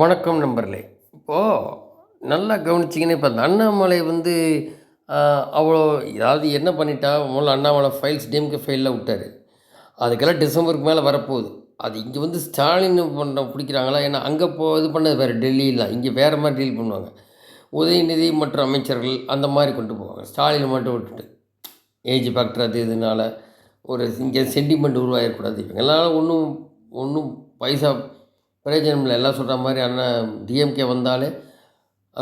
வணக்கம் நம்பர்லே இப்போது நல்லா கவனிச்சிங்கன்னா இப்போ அந்த அண்ணாமலை வந்து அவ்வளோ அதாவது என்ன பண்ணிட்டா முதல்ல அண்ணாமலை ஃபைல்ஸ் டிஎம்கே ஃபைலில் விட்டார். அதுக்கெல்லாம் டிசம்பருக்கு மேலே வரப்போகுது. அது இங்கே வந்து ஸ்டாலின் பண்ண பிடிக்கிறாங்களா ஏன்னா அங்கே போ இது பண்ணது வேறு டெல்லியில். இங்கே வேறு மாதிரி டீல் பண்ணுவாங்க. உதயநிதி மற்றும் அமைச்சர்கள் அந்த மாதிரி கொண்டு போவாங்க. ஸ்டாலினை மட்டும் விட்டுட்டு. ஏஜ் ஃபேக்டர் அது இதனால ஒரு இங்கே சென்டிமெண்ட் உருவாகிடக்கூடாது இவங்களால் ஒன்றும் ஒன்றும் பைசா பிரயோஜனம் இல்லை எல்லாம் சொல்கிற மாதிரி அண்ணன் டிஎம்கே வந்தாலே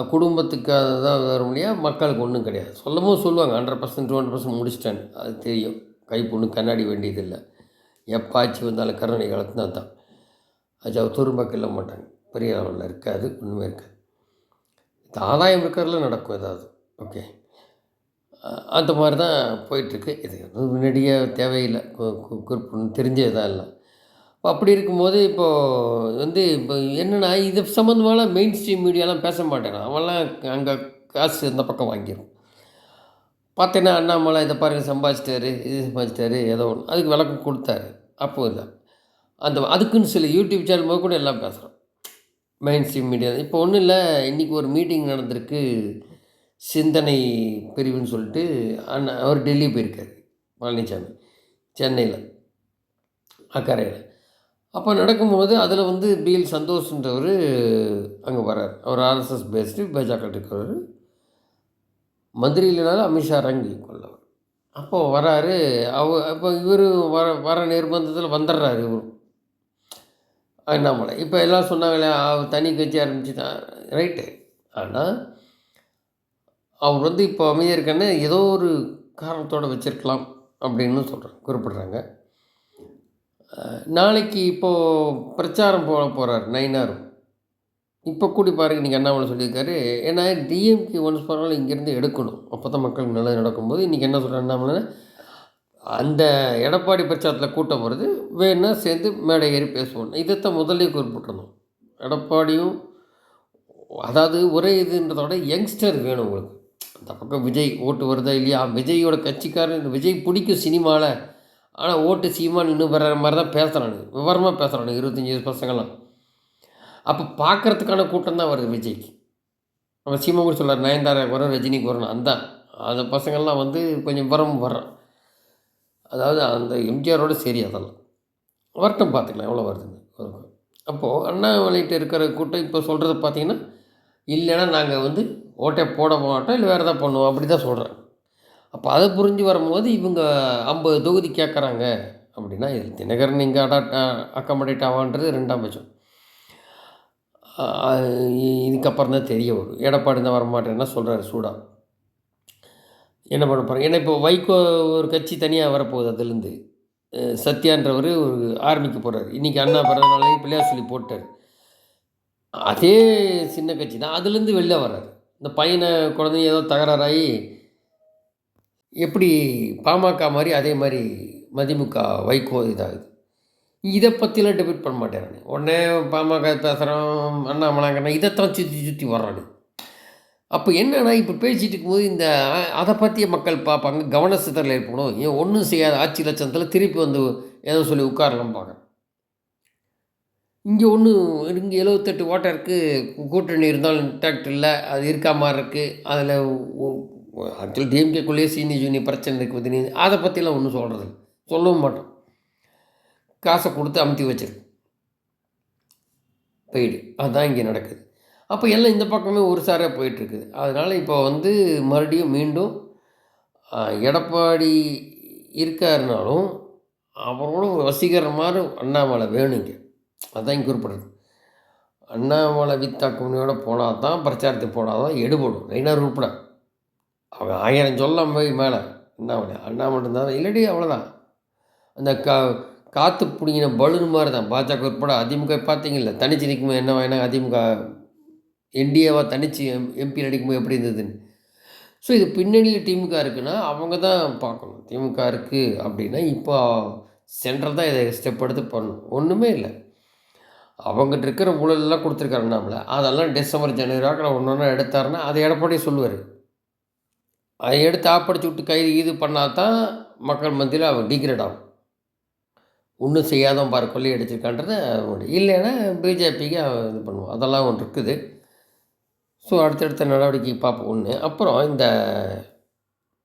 குடும்பத்துக்கு அதுதான் வர முடியாது மக்களுக்கு ஒன்றும் கிடையாது. சொல்லவும் சொல்லுவாங்க hundred percent two hundred percent முடிச்சிட்டேன். அது தெரியும். கை பொண்ணு கண்ணாடி வேண்டியதில்லை. எப்போ வந்தாலும் கருணை காலத்துனா தான் அது அவர் துரும்பாக்க இல்லை மாட்டாங்க. பெரிய லெவலில் இருக்காது ஒன்றுமே இருக்காது. இந்த ஆதாயம் இருக்கிறதுல நடக்கும் ஏதாவது. ஓகே. அந்த மாதிரி தான் போயிட்டுருக்கு இது முன்னாடியே தேவையில்லை. குறிப்பு கு- குறிப்பு இல்லை அப்படி இருக்கும்போது இப்போது வந்து இப்போ என்னென்னா இது சம்மந்தமான மெயின் ஸ்ட்ரீம் மீடியாலாம் பேச மாட்டேன்? அவன்லாம் அங்கே காசு இந்த பக்கம் வாங்கிடும் பார்த்தீங்கன்னா அண்ணாமலை இதை பாருங்கள் சம்பாதிச்சிட்டாரு இது சம்பாதிச்சிட்டாரு ஏதோ ஒன்று அதுக்கு விளக்கம் கொடுத்தாரு. அப்போது இல்லை. அந்த அதுக்குன்னு சில யூடியூப் சேனல் போது கூட எல்லாம் பேசுகிறோம் மெயின் ஸ்ட்ரீம் மீடியா இப்போ ஒன்றும் இல்லை இன்றைக்கி ஒரு மீட்டிங் நடந்திருக்கு. சிந்தனை பிரிவுன்னு சொல்லிட்டு அண்ணா அவர் டெல்லி போயிருக்காரு பழனிசாமி சென்னையில். அக்கறையில் அப்போ நடக்கும்போது அதில் வந்து பிஎல் சந்தோஷ்ன்றவர் அங்கே வர்றார். அவர் ஆர்எஸ்எஸ் பேஸ்டு பாஜக இருக்கிறவர் மந்திரி இல்லைனாலும் அமித்ஷா ரங்கி கொள்ளவர் அப்போது வராரு அவ அப்போ இவர் வர வர நிர்பந்தத்தில் வந்துடுறாரு இவரும் அண்ணாமலை இப்போ எல்லாம் சொன்னாங்களே தனி கட்சி ஆரம்பிச்சுட்டான் ரைட்டு ஆனால் அவர் வந்து இப்போ அமைதியாக ஏதோ ஒரு காரணத்தோடு வச்சுருக்கலாம் அப்படின்னு சொல்கிறாங்க குறிப்பிட்றாங்க. நாளைக்கு இப்போது பிரச்சாரம் போட போகிறார் நைனாரும் இப்போ கூடி பாருங்க நீங்கள் அண்ணாமலை சொல்லியிருக்காரு ஏன்னா டிஎம்கே ஒன்ஸ் பரவாயில்ல இங்கேருந்து எடுக்கணும். அப்போ தான் மக்களுக்கு நல்லது நடக்கும்போது இன்றைக்கி என்ன சொல்கிறார் அண்ணாமலை? அந்த எடப்பாடி பிரச்சாரத்தில் கூட்டம் வருது வேணா சேர்ந்து மேடை ஏறி பேசுவோம். இதைத்தான் முதல்ல குறிப்பிட்டிருந்தோம் எடப்பாடியும் அதாவது ஒரே இதுன்றத விட யங்ஸ்டர் வேணும் உங்களுக்கு. அந்த பக்கம் விஜய் ஓட்டு வருதா இல்லையா? விஜயோட கட்சிக்காரன் விஜய் பிடிக்கும் சினிமாவில் ஆனால் ஓட்டு சீமான் இன்னும் வர்ற மாதிரி தான் பேசுகிறானு விவரமாக பேசுகிறானு இருபத்தஞ்சி வயசு பசங்கள்லாம். அப்போ பார்க்குறதுக்கான கூட்டம் தான் வருது விஜய்க்கு. நம்ம சீமா கூட சொல்கிறார் நயன்தாராக்கு வரும் ரஜினிக்கு வரணும் அந்த அந்த பசங்கள்லாம் வந்து கொஞ்சம் விவரம் வர்றான். அதாவது அந்த எம்ஜிஆரோட சரி அதெல்லாம். வரட்டும் பார்த்துக்கலாம் எவ்வளோ வருதுன்னு வரும் அப்போது அண்ணாமலைகிட்ட இருக்கிற கூட்டம் இப்போ சொல்கிறது பார்த்தீங்கன்னா இல்லைன்னா நாங்கள் வந்து ஓட்டை போட மாட்டோம் இல்லை வேறு எதாவது பண்ணுவோம் அப்படி தான் சொல்கிறேன் அப்போ அதை புரிஞ்சு வரும்போது இவங்க ஐம்பது தொகுதி கேட்குறாங்க அப்படின்னா இது தினகரன் இங்கே அடாப்ட் அக்கமடேட் ஆவான்றது ரெண்டாம் பட்சம். இதுக்கப்புறம் தான் தெரிய வரும். எடப்பாடி தான் வரமாட்டேன்னா சொல்கிறாரு சூடா. என்ன பண்ண போகிறாங்க ஏன்னா இப்போ வைகோ ஒரு கட்சி தனியாக வரப்போகுது அதுலேருந்து. சத்யான்றவர் ஒரு ஆரம்பிக்க போகிறார் இன்றைக்கி அண்ணா பிறந்தநாளே பிள்ளையார் சொல்லி போட்டார். அதே சின்ன கட்சி தான். அதுலேருந்து வெளில வர்றாரு. இந்த பையனை குழந்தைங்க ஏதோ தகராறாகி எப்படி பாமக மாதிரி அதே மாதிரி மதிமுக வைகோ இதாகுது. இதை பற்றிலாம் டிபேட் பண்ண மாட்டேன் நான். உடனே பாமக பேசுகிறோம் அண்ணாமலாங்கன்னா இதைத்தான் சுற்றி சுற்றி வர்றானு அப்போ என்னென்னா இப்போ பேசிகிட்டு இருக்கும்போது இந்த அதை பற்றிய மக்கள் பார்ப்பாங்க கவன சிதறல் ஏற்படும். ஏன் ஒன்றும் செய்யாத ஆட்சி லட்சணத்தில் திருப்பி வந்து ஏதோ சொல்லி உட்காரலாம் பார்க்குறேன் இங்கே ஒன்றும் இங்கே எழுபத்தெட்டு ஓட்டருக்கு கூட்டணி இருந்தாலும் இன்டாக்ட் இல்லை அது இருக்கா மாதிரி இருக்குது அதில் ஆக்சுவலி டிஎம்கேக்குள்ளேயே சீனி ஜூனியர் பிரச்சனை இருக்குது நீ அதை பற்றிலாம் ஒன்றும் சொல்கிறது சொல்லவும் மாட்டோம். காசை கொடுத்து அமுத்தி வச்சிரு. போயிடு. அதுதான் இங்கே நடக்குது. அப்போ எல்லாம் இந்த பக்கமே ஒரு சாராக போயிட்டுருக்குது. அதனால் இப்போ வந்து மறுபடியும் மீண்டும் எடப்பாடி இருக்காருனாலும் அவரோட ஒரு வசீகரம் மாதிரி அண்ணாமலை வேணுங்க. அதான் இங்கே குறிப்பிடுறது. அண்ணாமலை வித்தா கம்பெனியோட போனால் தான் பிரச்சாரத்துக்கு போனால் தான் எடுபடும். ரெய்னார் உருப்பட அவன் ஆயிரம் சொல்ல போய் மேலே. அண்ணாமலை அண்ணா மட்டும்தான். இல்லடி அவ்வளோதான் அந்த கா காற்று பிடிங்கின பலூன் மாதிரி தான் பாஜக உட்பட அதிமுக பார்த்தீங்கல்ல தனிச்சு நிற்கும்போது என்ன வேணா அதிமுக என்டிஏவாக தனிச்சு எம் எம்பி நடிக்கும்போது எப்படி இருந்ததுன்னு? ஸோ இது பின்னணியில் திமுக இருக்குன்னா அவங்க தான் பார்க்கணும். திமுக இருக்குது அப்படின்னா இப்போ சென்ட்ரல் தான் இதை ஸ்டெப் எடுத்து பண்ணணும். ஒன்றுமே இல்லை. அவங்ககிட்ட இருக்கிற ஊழலெல்லாம் கொடுத்துருக்காரு அண்ணாமலை. அதெல்லாம் டிசம்பர் ஜனவரி வாக்கில் ஒன்று ஒன்றா எடுத்தாருன்னா அதை எடப்பாடி சொல்லுவார். அதை எடுத்து ஆப்படிச்சு விட்டு கைது இது பண்ணால் தான் மக்கள் மத்தியில் அவன் டிகிரேட் ஆகும் ஒன்றும் செய்யாதவன் பாரு கொள்ளை அடிச்சிருக்கான்றத இல்லைன்னா பிஜேபிக்கு அவன் இது பண்ணுவான். அதெல்லாம் ஒன்று இருக்குது. ஸோ அடுத்தடுத்த நடவடிக்கை பார்ப்போம். ஒன்று அப்புறம் இந்த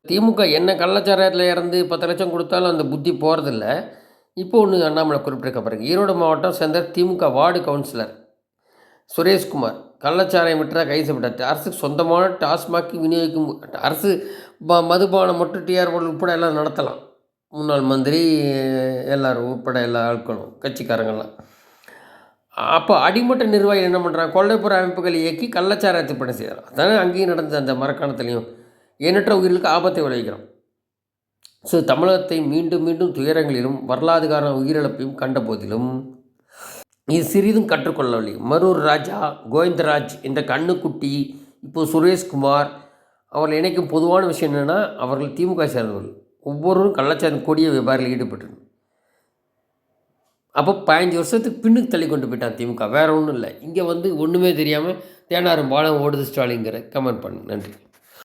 திமுக என்ன கள்ளச்சாரத்தில் இறந்து பத்து லட்சம் கொடுத்தாலும் அந்த புத்தி போகிறதில்ல இப்போ ஒன்று அண்ணாமலை குறிப்பிட்டிருக்க பாருங்க. ஈரோடு மாவட்டம் சேர்ந்த திமுக வார்டு கவுன்சிலர் சுரேஷ்குமார். கள்ளச்சாராயம் விட்டுறா கைது செய்யப்பட்டார் அரசுக்கு சொந்தமான டாஸ்மாக் விநியோகிக்கும் அரசு ப மதுபானம் மட்டும் டிஆர் போர்டு உட்பட எல்லாம் நடத்தலாம். முன்னாள் மந்திரி எல்லோரும் உட்பட எல்லா ஆட்களும் கட்சிக்காரங்கள்லாம். அப்போ அடிமட்ட நிர்வாகி என்ன பண்ணுறாங்க கொள்ளைப்புற அமைப்புகளை இயக்கி கள்ளச்சாராயத்தை பணி செய்கிறார் அதானே அங்கேயும் நடந்த அந்த மரக்காணத்துலேயும் எண்ணற்ற உயிர்களுக்கு ஆபத்தை விளைவிக்கிறோம். ஸோ தமிழகத்தை மீண்டும் மீண்டும் துயரங்களிலும் வரலாறுகார உயிரிழப்பையும் கண்ட போதிலும் இது சிறிதும் கற்றுக்கொள்ளவில்லை. மரூர் ராஜா கோவிந்தராஜ் என்ற கண்ணுக்குட்டி இப்போது சுரேஷ்குமார் அவர்கள் இணைக்கும் பொதுவான விஷயம் என்னென்னா அவர்கள் திமுக சேர்ந்தவர்கள். ஒவ்வொருவரும் கள்ளச்சாரம் கொடிய வியாபாரில் ஈடுபட்டு அப்போ பதினஞ்சு வருஷத்துக்கு பின்னுக்கு தள்ளி கொண்டு போயிட்டான் திமுக. வேறு ஒன்றும் இல்லை. இங்கே வந்து ஒன்றுமே தெரியாமல் தேனாரும் பாலம் ஓடுது ஸ்டாலிங்கிற கமெண்ட் பண்ணு. நன்றி.